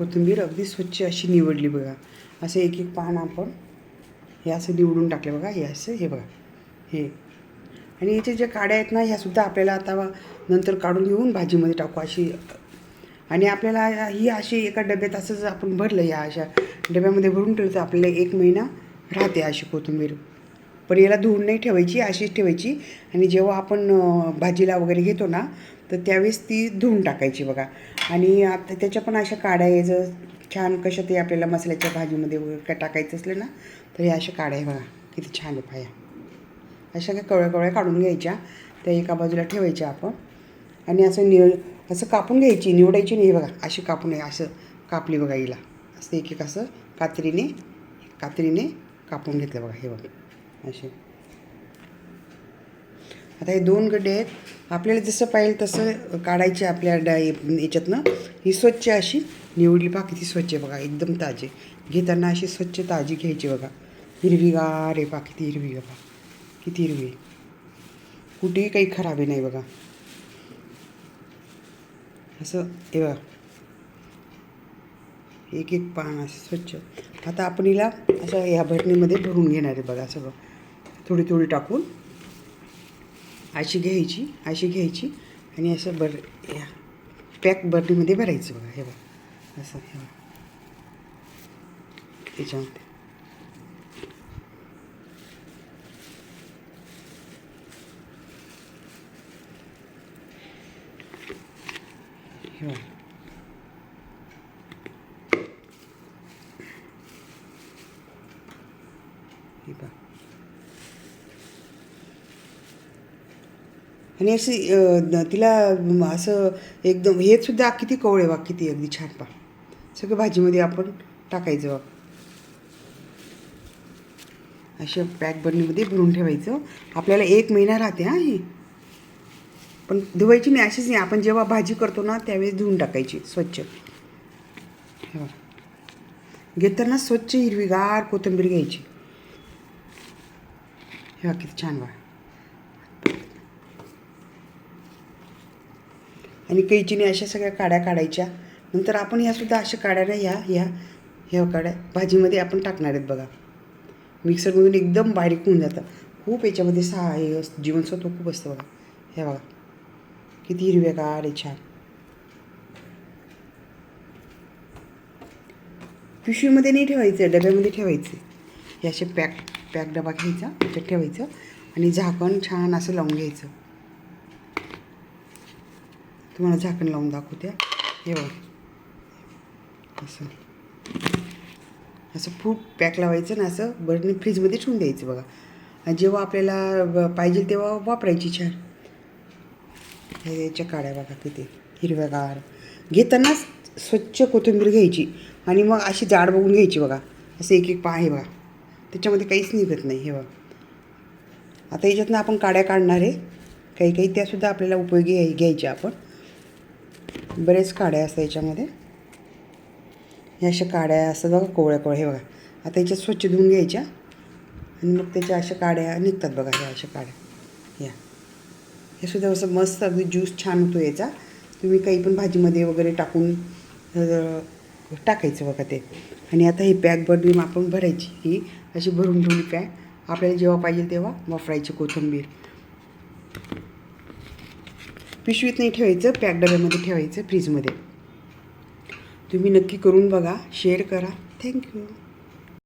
कोथिंबीर अगदी स्वच्छ अशी निवडली बघा. असं एक एक पान आपण हे असं निवडून टाकले बघा. हे असं हे बघा. हे. आणि याचे जे काड्या आहेत ना ह्यासुद्धा आपल्याला आता नंतर काढून घेऊन भाजीमध्ये टाकू अशी. आणि आपल्याला ही अशी एका डब्यात असंच आपण भरलं या अशा डब्यामध्ये भरून ठेवतो. आपल्याला एक महिना राहते अशी कोथिंबीर. पण याला धुवून नाही ठेवायची अशीच ठेवायची. आणि जेव्हा आपण भाजीला वगैरे घेतो ना तर त्यावेळेस ती धुवून टाकायची बघा. आणि आता त्याच्या पण अशा काढ्या आहे जर छान कशा ते आपल्याला मसाल्याच्या भाजीमध्ये वगैरे काय टाकायचं असलं ना तर हे अशा काढ्या बघा किती छान पाया अशा काय कवळ्या कवळ्या काढून घ्यायच्या त्या एका बाजूला ठेवायच्या आपण. आणि असं निव असं कापून घ्यायची निवडायची नाही बघा अशी कापून आहे असं कापली बघा हिला. असं एक एक असं कात्रीने कात्रीने कापून घेतलं बघा हे बघा. असे. आता हे दोन गड्डे आहेत. आपल्याला जसं पाहिजे तसं काढायचे आपल्या डा याच्यातनं. ही स्वच्छ अशी निवडली पहा किती स्वच्छ बघा एकदम ताजी. घेताना अशी स्वच्छ ताजी घ्यायची बघा. हिरवीगार आहे पहा किती हिरवी बघा किती हिरवी कुठेही काही खराबी नाही बघा. असं हे बघा. एक एक पान असं स्वच्छ. आता आपण हिला असं ह्या भरणीमध्ये भरून घेणार आहे बघा सगळं. थोडी थोडी टाकून. अशी घ्यायची अशी घ्यायची आणि असं बर या. पॅक बरणीमध्ये भरायचं बघा हे बघा. असं हे बघा. त्याच्यामध्ये. हे बघा. हे आणि अशी तिला असं एकदम हे सुद्धा किती कवळे बा किती अगदी छान पा सगळं भाजीमध्ये आपण टाकायचं बा अशा पॅक बरणीमध्ये भरून ठेवायचं. आपल्याला एक महिना राहते हां ही. पण धुवायची नाही अशीच नाही. आपण जेव्हा भाजी करतो ना त्यावेळेस धुवून टाकायची स्वच्छ. घेताना स्वच्छ हिरवीगार कोथिंबीर घ्यायची. हे किती छान वा आणि कैचीने अशा सगळ्या काड्या काढायच्या. नंतर आपण ह्यासुद्धा अशा काड्या ना ह्या ह्या ह्या काड्या भाजीमध्ये आपण टाकणार आहेत बघा. मिक्सरमधून एकदम बारीक होऊन जातं. खूप याच्यामध्ये सहा हे जीवनसत्व खूप असतं बघा. हे बघा. किती हिरव्यागार आहे छान. पिशवीमध्ये नाही ठेवायचं डब्यामध्ये ठेवायचे. हे असे पॅक पॅक डबा घ्यायचा त्याच्यात ठेवायचं. आणि झाकण छान असं लावून घ्यायचं. तुम्हाला झाकण लावून दाखवत्या हे बघा. असं. असं फूट पॅक लावायचं ना असं बरणी फ्रीजमध्ये ठेवून द्यायचं बघा. आणि जेव्हा आपल्याला ब- पाहिजे तेव्हा वापरायची छान. याच्या काड्या बघा किती. हिरव्यागार. घेताना स्वच्छ कोथिंबीर घ्यायची. आणि मग अशी जाड बघून घ्यायची बघा. असं एक एक पा आहे बघा. त्याच्यामध्ये काहीच निघत नाही. हे बघा. आता याच्यातनं आपण काड्या काढणार आहे. काही काही त्यासुद्धा आपल्याला उपयोगी घ्याय घ्यायच्या आपण. बरेच काड्या असतात याच्यामध्ये. ह्या अशा काड्या असतात बघा कोवळ्या कोवळ्या हे बघा. आता याच्यात स्वच्छ धुवून घ्यायच्या. आणि मग त्याच्या अशा काड्या निघतात बघा ह्या अशा काड्या. या. हे सुद्धा असं मस्त अगदी ज्यूस छान होतो याचा. तुम्ही काही पण भाजीमध्ये वगैरे टाकून टाकायचं बघा ते. आणि आता ही पॅक बरणी आपण भरायची. ही अशी भरून ठेवली पॅक आपल्याला जेव्हा पाहिजे तेव्हा वापरायची कोथिंबीर. पिशवीत नाही ठेवायचं पॅक डब्यामध्ये ठेवायचं फ्रीजमध्ये. तुम्ही नक्की करून बघा शेअर करा. थँक्यू